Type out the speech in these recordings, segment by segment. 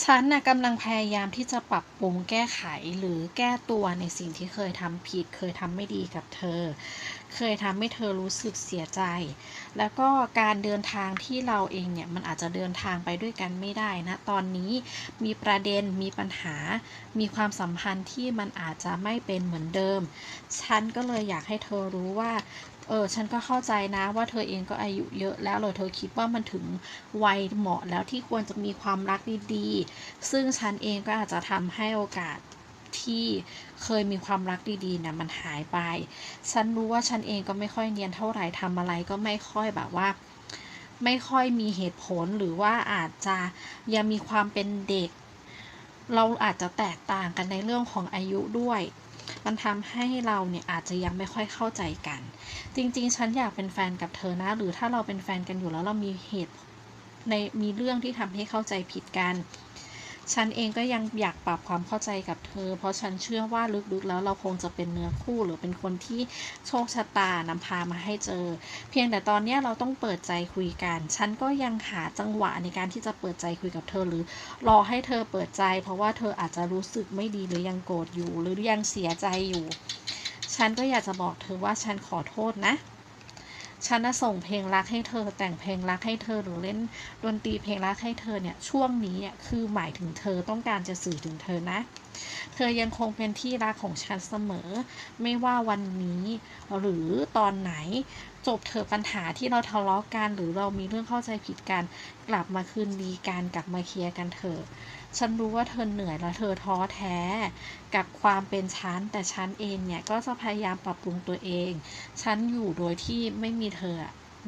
ฉันน่ะกำลังพยายามที่จะปรับปรุงแก้ไขหรือแก้ตัวในสิ่งที่เคยทำผิด เคยทำไม่ดีกับเธอ เคยทำให้เธอรู้สึกเสียใจ แล้วก็การเดินทางที่เราเองเนี่ยมันอาจจะเดินทางไปด้วยกันไม่ได้นะ ตอนนี้มีประเด็นมีปัญหา มีความสัมพันธ์ที่มันอาจจะไม่เป็นเหมือนเดิม ฉันก็เลยอยากให้เธอรู้ว่า เออฉันก็เข้าใจนะว่าเธอเองก็อายุเยอะแล้วเลยเธอคิดว่ามันถึงวัยเหมาะแล้วที่ควรจะมีความรักดีๆ ซึ่งฉันเองก็อาจจะทำให้โอกาสที่เคยมีความรักดีๆนี่ยมันหายไป ฉันรู้ว่าฉันเองก็ไม่ค่อยเนียนเท่าไหร่ทำอะไรก็ไม่ค่อยแบบว่า ไม่ค่อยมีเหตุผลหรือว่าอาจจะยังมีความเป็นเด็ก เราอาจจะแตกต่างกันในเรื่องของอายุด้วย มันทำให้เราเนี่ยอาจจะยังไม่ค่อยเข้าใจกัน จริง ๆ ฉันอยากเป็นแฟนกับเธอนะ หรือถ้าเราเป็นแฟนกันอยู่แล้วเรามีเหตุในมีเรื่องที่ทำให้เข้าใจผิดกัน ฉันเองก็ยังอยากปรับความเข้าใจกับเธอ เพราะฉันเชื่อว่าลึกๆ แล้วเราคงจะเป็นเนื้อคู่หรือเป็นคนที่โชคชะตานำพามาให้เจอ เพียงแต่ตอนนี้เราต้องเปิดใจคุยกัน ฉันก็ยังหาจังหวะในการที่จะเปิดใจคุยกับเธอหรือ รอให้เธอเปิดใจ เพราะว่าเธออาจจะรู้สึกไม่ดีหรือยังโกรธอยู่ หรือยังเสียใจอยู่ ฉันก็อยากจะบอกเธอว่าฉันขอโทษนะ ฉันน่ะส่งเพลงรักให้เธอ แต่งเพลงรักให้เธอหรือเล่นดนตรีเพลงรักให้เธอเนี่ยช่วงนี้เนี่ยคือหมายถึงเธอต้องการจะสื่อถึงเธอนะ เธอยังคงเป็นที่รักของฉันเสมอ ไม่ว่าวันนี้หรือตอนไหน จบเธอะปัญหาที่เราทะเลาะกัน หรือเรามีเรื่องเข้าใจผิดกัน กลับมาคืนดีกันกลับมาเคลียร์กันเถอะฉันรู้ว่าเธอเหนื่อยและเธอท้อแท้ กับความเป็นฉัน แต่ฉันเองเนี่ยก็จะพยายามปรับปรุงตัวเอง ฉันอยู่โดยที่ไม่มีเธอ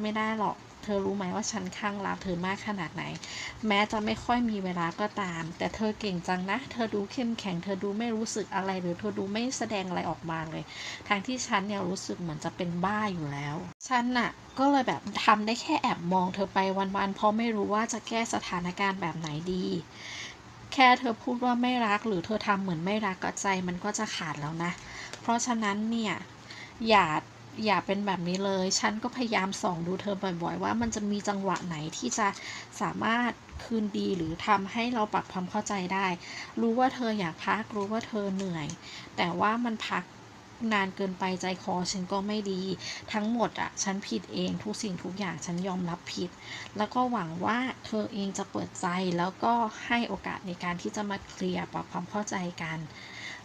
ไม่ได้หรอก เธอรู้ไหมว่าฉันข้างรักเธอมากขนาดไหน แม้จะไม่ค่อยมีเวลาก็ตาม แต่เธอเก่งจังนะ เธอดูเข้มแข็ง เธอดูไม่รู้สึกอะไร หรือเธอดูไม่แสดงอะไรออกมาเลย ทางที่ฉันเนี่ยรู้สึกเหมือนจะเป็นบ้าอยู่แล้ว ฉันน่ะก็เลยแบบทำได้แค่แอบมองเธอไปวันๆ เพราะไม่รู้ว่าจะแก้สถานการณ์แบบไหนดี แค่เธอพูดว่าไม่รักหรือเธอทำเหมือนไม่รักก็ใจมันก็จะขาดแล้วนะ เพราะฉะนั้นเนี่ยอย่า อย่าเป็นแบบนี้เลย ฉันก็พยายามส่องดูเธอบ่อยๆ ว่ามันจะมีจังหวะไหนที่จะสามารถคืนดีหรือทำให้เราปรับความเข้าใจได้ รู้ว่าเธออยากพัก รู้ว่าเธอเหนื่อย แต่ว่ามันพักนานเกินไปใจคอฉันก็ไม่ดี ทั้งหมดอะ ฉันผิดเองทุกสิ่งทุกอย่างฉันยอมรับผิด แล้วก็หวังว่าเธอเองจะเปิดใจแล้วก็ให้โอกาสในการที่จะมาเคลียร์ปรับความเข้าใจกัน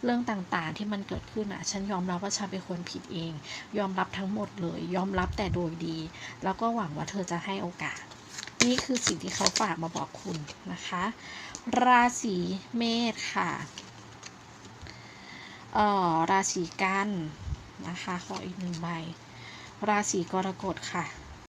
เรื่องต่างๆที่มันเกิดขึ้นอะ ฉันยอมรับว่าฉันเป็นคนผิดเอง ยอมรับทั้งหมดเลย ยอมรับแต่โดยดี แล้วก็หวังว่าเธอจะให้โอกาส นี่คือสิ่งที่เขาฝากมาบอกคุณนะคะ ราศีเมษค่ะเอ่อราศีกันนะคะ ขออีกหนึ่งใบ ราศีกรกฎค่ะ